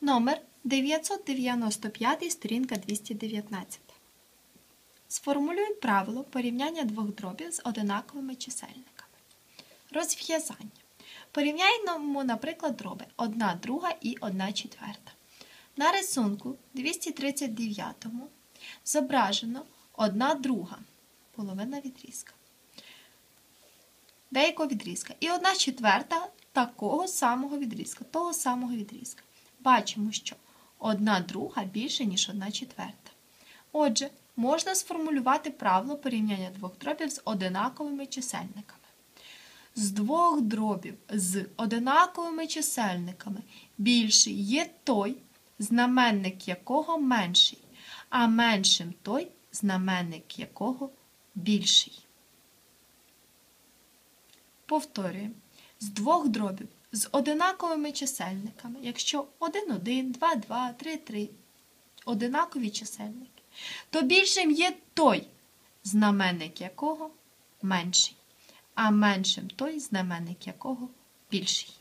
Номер 995, сторінка 219. Сформулюй правило порівняння двох дробів з одинаковими чисельниками. Розв'язання. Порівняємо, наприклад, дроби 1 друга і 1 четверта. На рисунку 239 зображено 1 друга, половина відрізка. Деякого відрізка. І 1 четверта такого самого відрізка, того самого відрізка. Бачимо, що 1 друга більше, ніж 1 четверта. Отже, можна сформулювати правило порівняння двох дробів з одинаковими чисельниками. З двох дробів з одинаковими чисельниками більший є той, знаменник якого менший, а меншим той, знаменник якого більший. Повторюємо. З двох дробів з одинаковими чисельниками, якщо 1, 1, 2, 2, 3, 3, одинакові чисельники, то більшим є той, знаменник якого менший, а меншим той, знаменник якого більший.